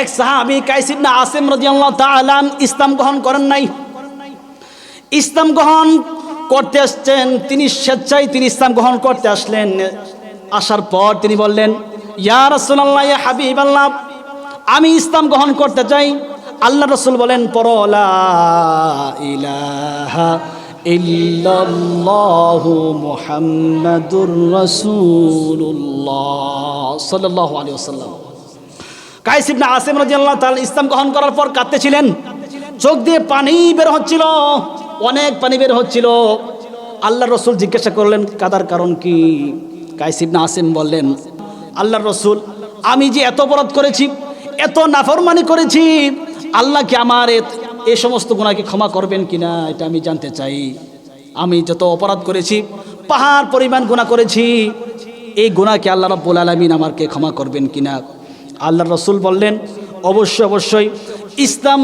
এক সাহাবি কাইসিবনা আসিম রাদিয়াল্লাহু তাআলা ইসলাম গ্রহণ করেন নাই। ইসলাম গ্রহণ করতে আসছেন, তিনি স্বেচ্ছায় তিনি ইসলাম গ্রহণ করতে আসলেন। আসার পর তিনি বললেন, ইয়া রাসূলুল্লাহ, ইয়া হাবিবাল্লাহ, আমি ইসলাম গ্রহণ করতে চাই। আল্লাহ রসুল বলেন পরলা ইলাহা ইল্লাল্লাহু মুহাম্মাদুর রাসূলুল্লাহ সাল্লাল্লাহু আলাইহি ওয়াসাল্লাম। কাইস ইবনে আসিম রাদিয়াল্লাহু তাআলা ইসলাম গ্রহণ করার পর কাঁদতেছিলেন। চোখ দিয়ে পানি বের হচ্ছিল, অনেক পানি বের হচ্ছিল। আল্লাহ রসুল জিজ্ঞাসা করলেন, কাদার কারণ কি? কাইস ইবনে আসিম বললেন আল্লাহ রসুল, আমি যে এত অপরাধ করেছি, এত নাফরমানি করেছি, আল্লাহ কি আমার এ- এ সমস্ত গুণাকে ক্ষমা করবেন কিনা? এটা আমি জানতে চাই। আমি যত অপরাধ করেছি, পাহাড় পরিমাণ গুণা করেছি, এই গুণাকে আল্লাহ রব্বুল আলমিন আমাকে ক্ষমা করবেন কিনা? আল্লাহ রসুল বললেন, অবশ্যই অবশ্যই, ইসলাম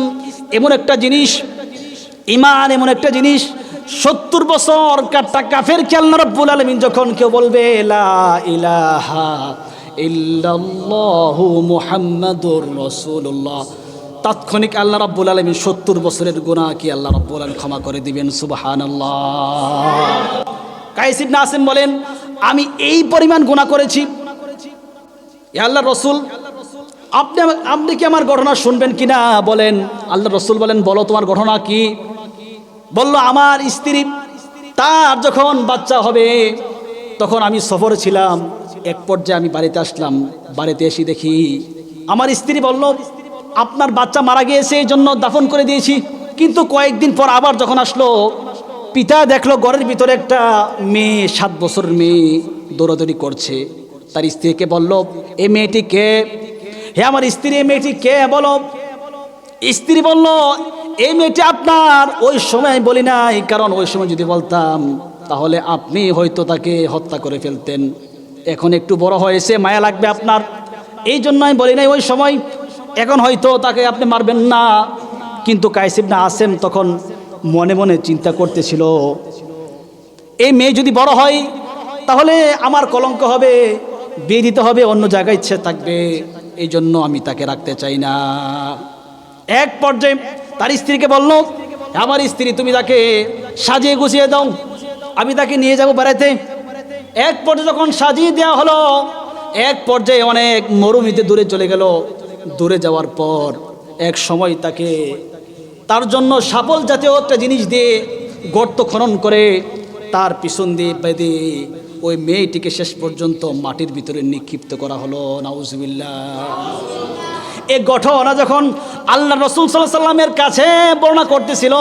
এমন একটা জিনিস, ইমান এমন একটা জিনিস, সত্তর বছর কাটা কাফের আল্লাহ রব্বুল আলমিন যখন কেউ বলবে তাৎক্ষণিক আল্লাহ রাব্বুল আলামিন সত্তর বছরের গুনাহ কি আল্লাহ রাব্বুল আলামিন ক্ষমা করে দিবেন? সুবহানাল্লাহ। কাইস ইবনে আসিম বলেন, আমি এই পরিমাণ গুনাহ করেছি। আল্লাহ রসুল আপনি আপনি কি আমার ঘটনা শুনবেন কিনা? বলেন। আল্লাহ রসুল বলেন, বলো তোমার ঘটনা কি? বলল, আমার স্ত্রী, তার যখন বাচ্চা হবে, তখন আমি সফরে ছিলাম। এক পর্যায়ে আমি বাড়িতে আসলাম। বাড়িতে এসে দেখি, আমার স্ত্রী বলল, আপনার বাচ্চা মারা গিয়েছে, এই জন্য দাফন করে দিয়েছি। কিন্তু কয়েকদিন পর আবার যখন আসলো, পিতা দেখল, ঘরের ভিতরে একটা মেয়ে, সাত বছর মেয়ে দৌড়াদৌড়ি করছে। তার স্ত্রীকে বলল এই মেয়েটি কে? হে আমার স্ত্রী, এই মেয়েটি কে? বলো। স্ত্রী বলল, এই মেয়েটি আপনার? ওই সময় বলি নাই, কারণ ওই সময় যদি বলতাম, তাহলে আপনি হয়তো তাকে হত্যা করে ফেলতেন। এখন একটু বড় হয়েছে, মায়া লাগবে আপনার। এই জন্য আমি বলি নাই, ওই সময় এখন হয়তো তাকে আপনি মারবেন না। কিন্তু কাইসিব না আসেন তখন মনে মনে চিন্তা করতেছিল, এই মেয়ে যদি বড় হয়, তাহলে আমার কলঙ্ক হবে, বিয়ে দিতে হবে, অন্য জায়গায় ইচ্ছে থাকবে। এই জন্য আমি তাকে রাখতে চাই না। এক পর্যায়ে তার স্ত্রীকে বলল, আমার স্ত্রী, তুমি তাকে সাজিয়ে গুছিয়ে দাও। আমি তাকে নিয়ে যাব বেড়াতে এক পর্যায়ে যখন সাজিয়ে দেওয়া হলো, এক পর্যায়ে অনেক মরুমিতে দূরে চলে গেল। দূরে যাওয়ার পর এক সময় তাকে তার জন্য সাপল জাতীয় একটা জিনিস দিয়ে গর্ত খনন করে তার পিছন দিয়ে বেঁধে ওই মেয়েটিকে শেষ পর্যন্ত মাটির ভিতরে নিক্ষিপ্ত করা হলো নাউজবিল্লা এ ঘটনা যখন আল্লাহ রসুল সাল্লামের কাছে বর্ণনা করতেছিল,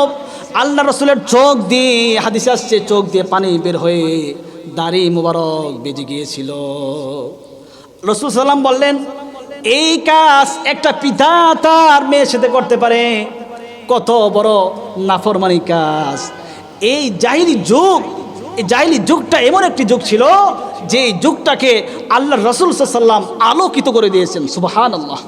আল্লাহ রসুলের চোখ দিয়ে, হাদিসে আসছে, চোখ দিয়ে পানি বের হয়ে দাড়ি মুবারক বেজে গিয়েছিল। রসুল সাল্লাম বললেন, এই কাজ একটা পিতা তার মেয়ের সাথে করতে পারে। কত বড় নাফরমানি কাজ। এই জাহিলি যুগ জাহিলি যুগটা এমন একটি যুগ ছিল যে যুগটাকে আল্লাহ রসুল সাল্লাম আলোকিত করে দিয়েছেন সুবাহান আল্লাহ